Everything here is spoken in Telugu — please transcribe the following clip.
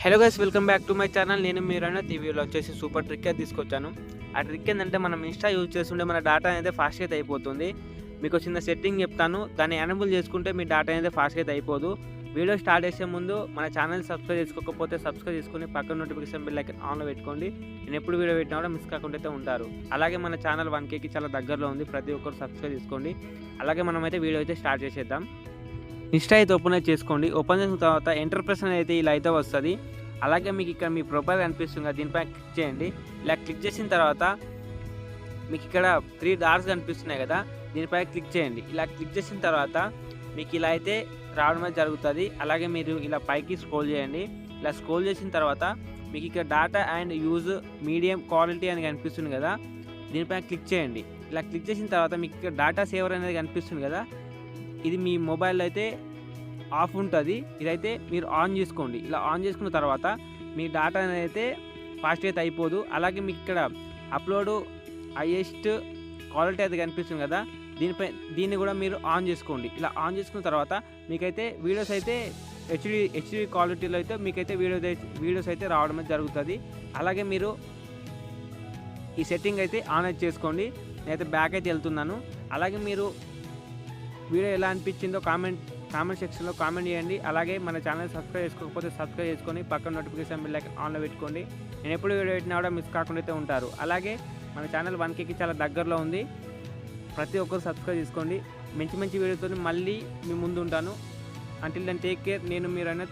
Hello guys welcome back to my channel నేను మీరైనా టీవీలో వచ్చేసి సూపర్ ట్రిక్ అయితే తీసుకొచ్చాను. ఆ ట్రిక్ ఏంటంటే మనం ఇన్స్టా యూజ్ చేస్తుంటే మన డేటా అనేది ఫాస్ట్ అయితే అయిపోతుంది. మీకు చిన్న సెట్టింగ్ చెప్తాను. దాన్ని ఎనబుల్ చేసుకుంటే మీ డేటా అనేది ఫాస్ట్ అయితే అయిపోదు. వీడియో స్టార్ట్ చేసే ముందు మన ఛానల్ సబ్స్క్రైబ్ చేసుకోకపోతే సబ్స్క్రైబ్ చేసుకుని పక్కన నోటిఫికేషన్ బిల్ లైక్ ఆన్లో పెట్టుకోండి. నేను ఎప్పుడు వీడియో పెట్టినా కూడా మిస్ కాకుండా అయితే ఉంటారు. అలాగే మన ఛానల్ వన్ కేకి చాలా దగ్గరలో ఉంది. ప్రతి ఒక్కరు సబ్స్క్రైబ్ చేసుకోండి. అలాగే మనమైతే వీడియో అయితే స్టార్ట్ చేసేద్దాం. ఇన్స్టా అయితే ఓపెన్ అయితే చేసుకోండి. ఓపెన్ చేసిన తర్వాత ఎంటర్ప్రెస్ అనేది అయితే ఇలా అయితే వస్తుంది. అలాగే మీకు ఇక్కడ మీ ప్రొఫైల్ కనిపిస్తుంది. కదా దీనిపై క్లిక్ చేయండి. ఇలా క్లిక్ చేసిన తర్వాత మీకు ఇక్కడ త్రీ డార్స్ కనిపిస్తున్నాయి కదా దీనిపై క్లిక్ చేయండి. ఇలా క్లిక్ చేసిన తర్వాత మీకు ఇలా అయితే రావడం జరుగుతుంది. అలాగే మీరు ఇలా పైకి స్క్రోల్ చేయండి. ఇలా స్క్రోల్ చేసిన తర్వాత మీకు ఇక్కడ data and use medium quality అని కనిపిస్తుంది కదా దీనిపై క్లిక్ చేయండి. ఇలా క్లిక్ చేసిన తర్వాత మీకు ఇక్కడ డాటా సేవర్ అనేది కనిపిస్తుంది కదా ఇది మీ మొబైల్ అయితే ఆఫ్ ఉంటుంది. ఇదైతే మీరు ఆన్ చేసుకోండి. ఇలా ఆన్ చేసుకున్న తర్వాత మీ డాటా అనేది అయితే ఫాస్ట్ అయితే అయిపోదు. అలాగే మీకు ఇక్కడ అప్లోడ్ హైయెస్ట్ క్వాలిటీ అయితే కనిపిస్తుంది కదా. దీనిపై దీన్ని కూడా మీరు ఆన్ చేసుకోండి. ఇలా ఆన్ చేసుకున్న తర్వాత మీకైతే వీడియోస్ అయితే హెచ్డి హెచ్డి క్వాలిటీలో అయితే మీకైతే వీడియో వీడియోస్ అయితే రావడం జరుగుతుంది. అలాగే మీరు ఈ సెట్టింగ్ అయితే ఆన్ అయితే చేసుకోండి. నేనైతే బ్యాక్ అయితే వెళ్తున్నాను. అలాగే మీరు వీడియో ఎలా అనిపించిందో కామెంట్ కామెంట్ సెక్షన్లో కామెంట్ చేయండి. అలాగే మన ఛానల్ సబ్స్క్రైబ్ చేసుకోకపోతే సబ్స్క్రైబ్ చేసుకొని పక్కన నోటిఫికేషన్ బిల్ ఆన్లో పెట్టుకోండి. నేను ఎప్పుడు వీడియో పెట్టినా కూడా మిస్ కాకుండా అయితే ఉంటారు. అలాగే మన ఛానల్ వన్ కేకి చాలా దగ్గరలో ఉంది. ప్రతి ఒక్కరు సబ్స్క్రైబ్ చేసుకోండి. మంచి మంచి వీడియోతో మళ్ళీ మీ ముందు ఉంటాను అంటిల్ దెన్ టేక్ కేర్ నేను మీరైనా